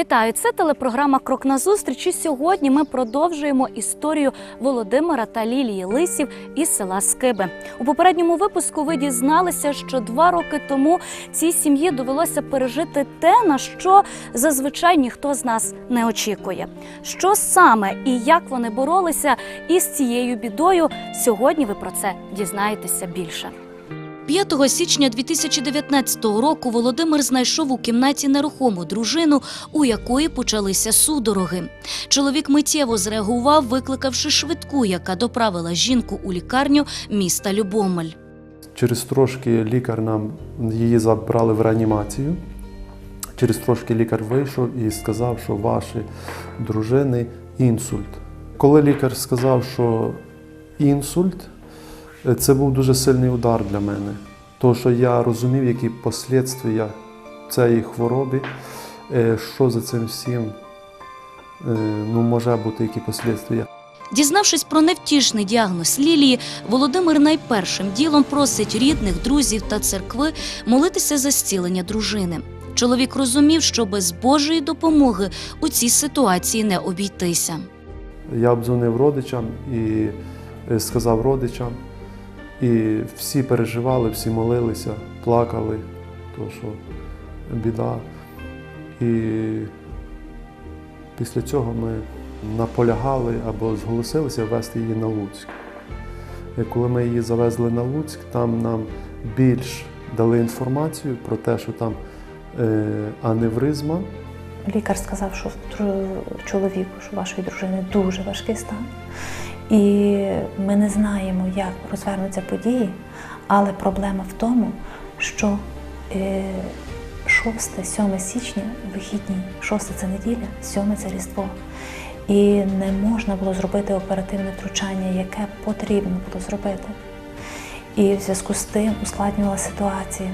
Вітаю! Це телепрограма Крок на зустріч. І сьогодні ми продовжуємо історію Володимира та Лілії Лисів із села Скиби. У попередньому випуску ви дізналися, що два роки тому цій сім'ї довелося пережити те, на що зазвичай ніхто з нас не очікує. Що саме і як вони боролися із цією бідою, сьогодні ви про це дізнаєтеся більше. 5 січня 2019 року Володимир знайшов у кімнаті нерухому дружину, у якої почалися судороги. Чоловік миттєво зреагував, викликавши швидку, яка доправила жінку у лікарню міста Любомель. Через трошки лікар нам її забрали в реанімацію. Через трошки лікар вийшов і сказав, що ваші дружини інсульт. Коли лікар сказав, що інсульт, це був дуже сильний удар для мене. Тому що я розумів, які послідствия цієї хвороби, е, що за цим всім е, ну, може бути, які послідствия. Дізнавшись про невтішний діагноз Лілії, Володимир найпершим ділом просить рідних, друзів та церкви молитися за зцілення дружини. Чоловік розумів, що без Божої допомоги у цій ситуації не обійтися. Я обдзвонив родичам і е, сказав родичам, і всі переживали, всі молилися, плакали, то що біда. І після цього ми наполягали або зголосилися вести її на Луцьк. І коли ми її завезли на Луцьк, там нам більш дали інформацію про те, що там е, аневризма. Лікар сказав, що чоловіку, що вашої дружини дуже важкий стан. І ми не знаємо, як розвернуться події, але проблема в тому, що е, 6-7 січня вихідні, 6 це неділя, 7 це Різдво. І не можна було зробити оперативне втручання, яке потрібно було зробити. І в зв'язку з тим ускладнювала ситуація.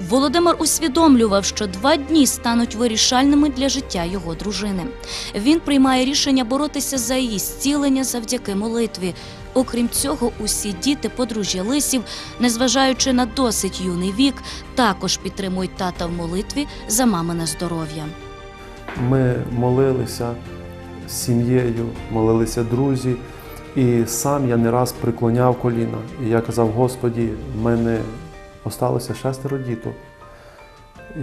Володимир усвідомлював, що два дні стануть вирішальними для життя його дружини. Він приймає рішення боротися за її зцілення завдяки молитві. Окрім цього, усі діти подружжя лисів, незважаючи на досить юний вік, також підтримують тата в молитві за мамине здоров'я. Ми молилися з сім'єю, молилися друзі, і сам я не раз приклоняв коліна. І я казав, Господі, мене осталося шестеро діток.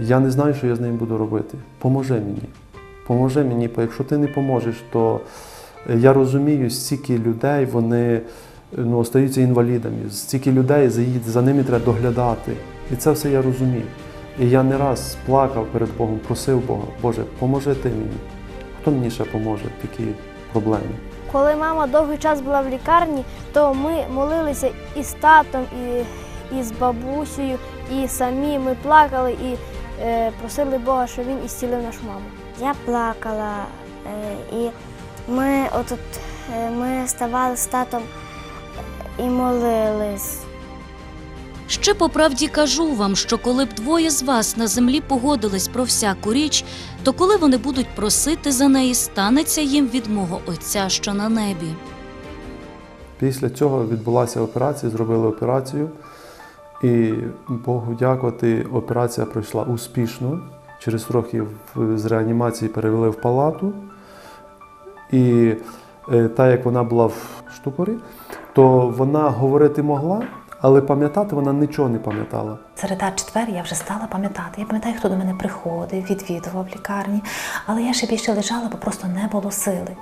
Я не знаю, що я з ним буду робити. Поможи мені. Поможи мені, бо якщо ти не поможеш, то я розумію, стільки людей вони ну, остаються інвалідами, стільки людей за, ними треба доглядати. І це все я розумів. І я не раз плакав перед Богом, просив Бога, Боже, поможи ти мені. Хто мені ще поможе в такій проблемі? Коли мама довгий час була в лікарні, то ми молилися і з татом, і, і з бабусею, і самі ми плакали і е, просили Бога, щоб він ісцілив нашу маму. Я плакала, е, і ми отут е, ми ставали з татом і молились. Ще по правді кажу вам, що коли б двоє з вас на землі погодились про всяку річ, то коли вони будуть просити за неї, станеться їм від мого Отця, що на небі. Після цього відбулася операція, зробили операцію. І Богу дякувати, операція пройшла успішно. Через років з реанімації перевели в палату. І е, так як вона була в штупорі, то вона говорити могла, але пам'ятати вона нічого не пам'ятала. Середа четвер я вже стала пам'ятати. Я пам'ятаю, хто до мене приходив, відвідував лікарні, але я ще більше лежала, бо просто не було сили.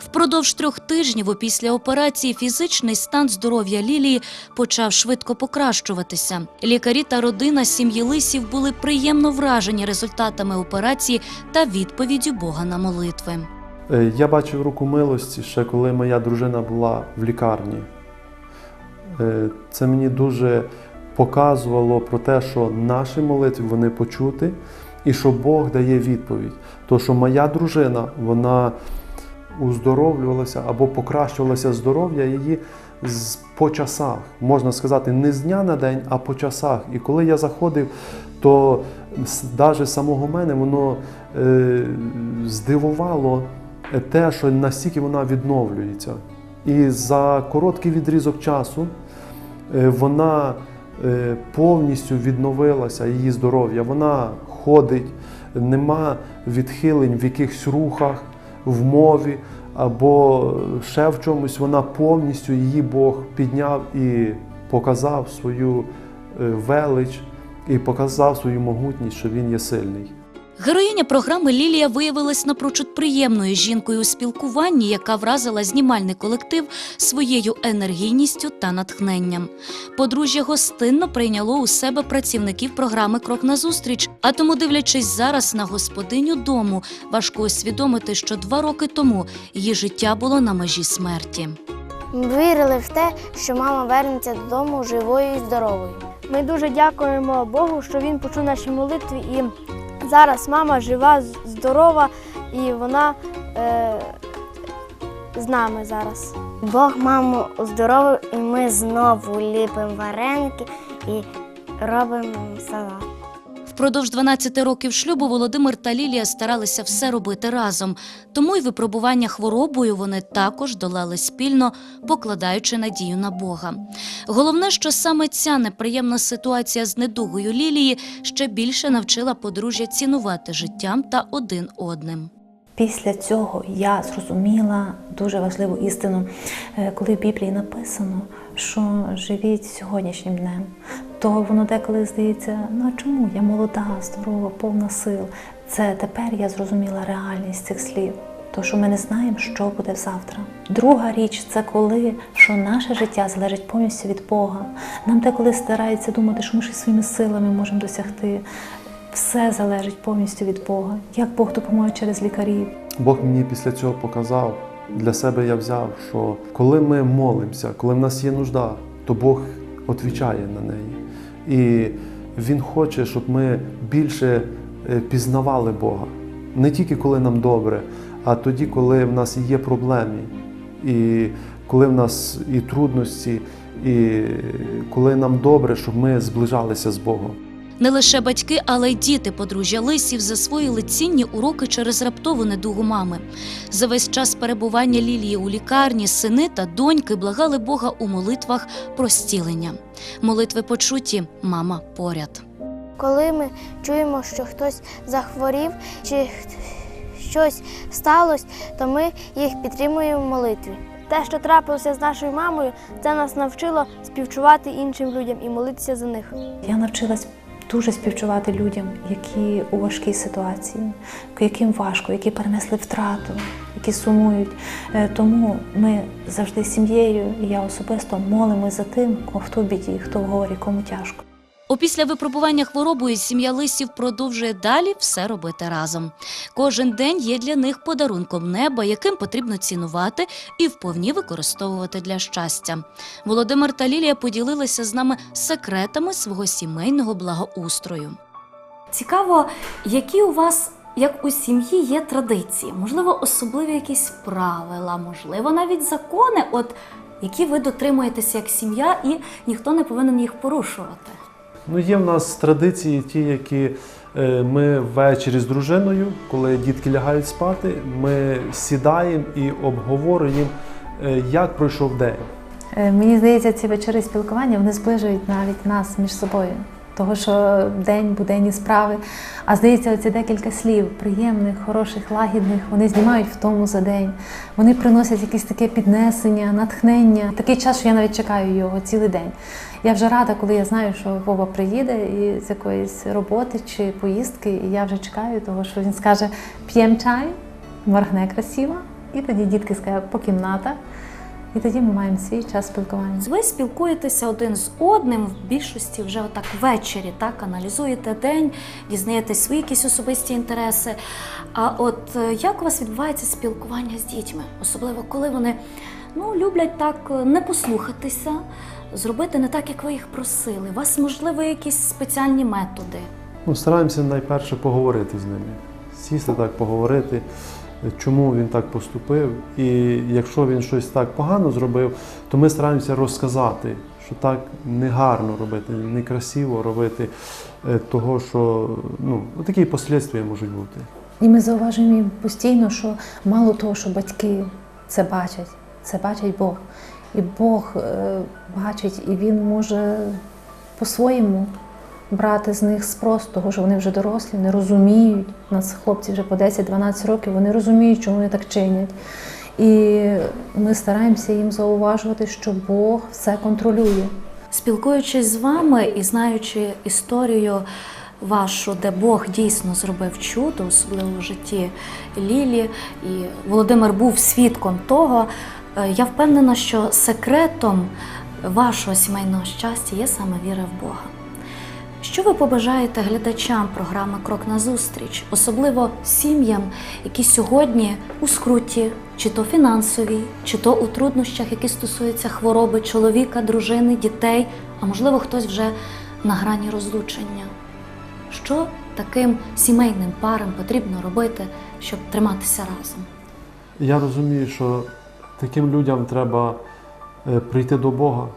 Впродовж трьох тижнів опісля операції фізичний стан здоров'я Лілії почав швидко покращуватися. Лікарі та родина сім'ї Лисів були приємно вражені результатами операції та відповіддю Бога на молитви. Е, Я бачив руку милості ще коли моя дружина була в лікарні. Е, Це мені дуже показувало про те, що наші молитви вони почути, і що Бог дає відповідь. То, що моя дружина, вона уздоровлювалася або покращувалося здоров'я її по часах. Можна сказати, не з дня на день, а по часах. І коли я заходив, то навіть самого мене воно е, здивувало те, що настільки вона відновлюється. І за короткий відрізок часу е, вона е, повністю відновилася, її здоров'я. Вона ходить, нема відхилень в якихось рухах, в мові або ще в чомусь. Вона повністю її Бог підняв і показав свою е, велич і показав свою могутність, що він є сильний. Героїня програми Лілія виявилась напрочуд приємною жінкою у спілкуванні, яка вразила знімальний колектив своєю енергійністю та натхненням. Подружжя гостинно прийняло у себе працівників програми Крок назустріч. А тому, дивлячись зараз на господиню дому, важко усвідомити, що два роки тому її життя було на межі смерті. Ми вірили в те, що мама вернеться додому живою і здоровою. Ми дуже дякуємо Богу, що він почув наші молитви. І зараз мама жива, здорова, і вона е, з нами зараз. Бог маму оздоровив, і ми знову ліпимо вареники і робимо салат. Впродовж 12 років шлюбу Володимир та Лілія старалися все робити разом, тому й випробування хворобою вони також долали спільно, покладаючи надію на Бога. Головне, що саме ця неприємна ситуація з недугою Лілії ще більше навчила подружжя цінувати життям та один одним. Після цього я зрозуміла дуже важливу істину, Е, коли в Біблії написано, що живіть сьогоднішнім днем, то воно деколи здається, ну а чому я молода, здорова, повна сил. Це тепер я зрозуміла реальність цих слів. То, що ми не знаємо, що буде завтра. Друга річ це коли що наше життя залежить повністю від Бога. Нам деколи старається думати, що ми щось своїми силами можемо досягти. Все залежить повністю від Бога. Як Бог допоможе через лікарів, Бог мені після цього показав, для себе я взяв, що коли ми молимося, коли в нас є нужда, то Бог відповідає на неї. І Він хоче, щоб ми більше е, пізнавали Бога. Не тільки коли нам добре, а тоді, коли в нас є проблеми, і коли в нас і трудності, і коли нам добре, щоб ми зближалися з Богом. Не лише батьки, але й діти подружжя Лисів засвоїли цінні уроки через раптову недугу мами. За весь час перебування Лілії у лікарні сини та доньки благали Бога у молитвах про зцілення. Молитви почуті, мама поряд. Коли ми чуємо, що хтось захворів чи щось сталося, то ми їх підтримуємо в молитві. Те, що трапилося з нашою мамою, це нас навчило співчувати іншим людям і молитися за них. Я навчилась дуже співчувати людям, які у важкій ситуації, яким важко, які перенесли втрату, які сумують. Е, Тому ми завжди сім'єю, і я особисто молимось за тим, хто в біді, хто в горі, кому тяжко. Опісля випробування хворобою сім'я Лисів продовжує далі все робити разом. Кожен день є для них подарунком неба, яким потрібно цінувати і вповні використовувати для щастя. Володимир та Лілія поділилися з нами секретами свого сімейного благоустрою. Цікаво, які у вас, як у сім'ї, є традиції, можливо, особливі якісь правила, можливо, навіть закони, от які ви дотримуєтеся як сім'я, і ніхто не повинен їх порушувати. Ну, є в нас традиції, ті, які е, ми ввечері з дружиною, коли дітки лягають спати, ми сідаємо і обговорюємо, е, як пройшов день. Е, Мені здається, ці вечори спілкування вони зближують навіть нас між собою. Того, що день, буденні справи. А здається, оці декілька слів приємних, хороших, лагідних, вони знімають втому за день. Вони приносять якесь таке піднесення, натхнення. Такий час, що я навіть чекаю його цілий день. Я вже рада, коли я знаю, що Вова приїде і з якоїсь роботи чи поїздки, і я вже чекаю того, що він скаже: п'єм чай, моргне красиво, і тоді дітки скажуть по кімнатах. І тоді ми маємо свій час спілкування. Ви спілкуєтеся один з одним в більшості вже отак ввечері, так аналізуєте день, дізнаєтесь свої якісь особисті інтереси. А от е, як у вас відбувається спілкування з дітьми, особливо коли вони ну, люблять так е, не послухатися, зробити не так, як ви їх просили? У вас можливо якісь спеціальні методи? Ну, стараємося найперше поговорити з ними, сісти так, поговорити, чому він так поступив. І якщо він щось так погано зробив, то ми стараємося розказати, що так негарно робити, некрасиво робити, е, того, що ну, такі послідствия можуть бути. І ми зауважуємо постійно, що мало того, що батьки це бачать, це бачить Бог. І Бог е, бачить, і Він може по-своєму брати з них спрос, того що вони вже дорослі, не розуміють. У нас хлопці вже по 10-12 років, вони розуміють, чому вони так чинять. І ми стараємося їм зауважувати, що Бог все контролює. Спілкуючись з вами і знаючи історію вашу, де Бог дійсно зробив чудо, особливо в житті Лілі, і Володимир був свідком того, е, я впевнена, що секретом вашого сімейного щастя є саме віра в Бога. Що ви побажаєте глядачам програми Крок на зустріч, особливо сім'ям, які сьогодні у скруті, чи то фінансовій, чи то у труднощах, які стосуються хвороби чоловіка, дружини, дітей, а можливо, хтось вже на грані розлучення? Що таким сімейним парам потрібно робити, щоб триматися разом? Я розумію, що таким людям треба е, прийти до Бога,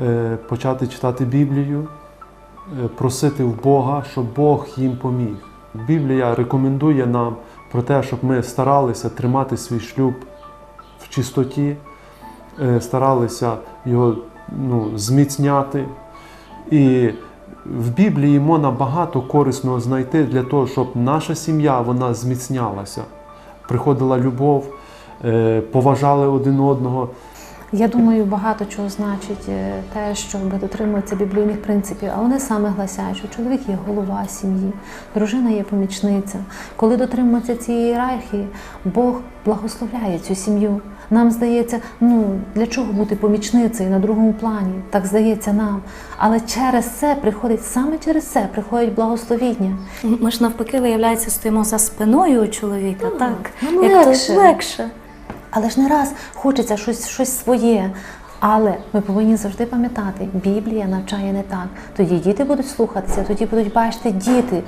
е, почати читати Біблію, просити в Бога, щоб Бог їм поміг. Біблія рекомендує нам про те, щоб ми старалися тримати свій шлюб в чистоті, е, старалися його ну, зміцняти. І в Біблії можна багато корисного знайти для того, щоб наша сім'я вона зміцнялася приходила любов, е, поважали один одного. Я думаю, багато чого значить е, те, щоб дотримуватися біблійних принципів, а вони саме гласять, що чоловік є голова сім'ї, дружина є помічниця. Коли дотримується цієї ієрархії, Бог благословляє цю сім'ю. Нам здається, ну для чого бути помічницею на другому плані? Так здається нам. Але через це приходить саме через це приходить благословіння. Ми ж навпаки, виявляється, стоїмо за спиною у чоловіка, так? нам Як то легше. Але ж не раз хочеться щось, щось своє. Але ми повинні завжди пам'ятати, Біблія навчає не так. Тоді діти будуть слухатися, тоді будуть бачити діти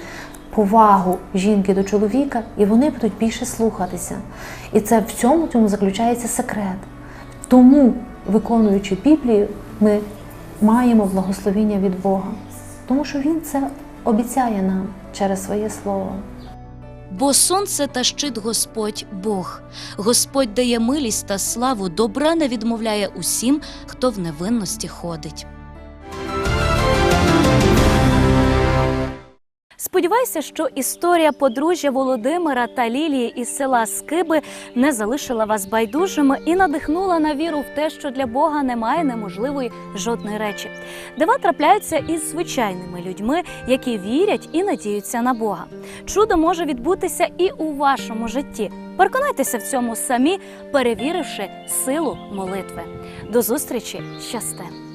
повагу жінки до чоловіка, і вони будуть більше слухатися. І це в цьому цьому заключається секрет. Тому, виконуючи Біблію, ми маємо благословіння від Бога, тому що Він це обіцяє нам через своє слово. Бо сонце та щит Господь Бог. Господь дає милість та славу, добра не відмовляє усім, хто в невинності ходить. Сподіваюся, що історія подружжя Володимира та Лілії із села Скиби не залишила вас байдужими і надихнула на віру в те, що для Бога немає неможливої жодної речі. Дива трапляються із звичайними людьми, які вірять і надіються на Бога. Чудо може відбутися і у вашому житті. Переконайтеся в цьому самі, перевіривши силу молитви. До зустрічі, щасте!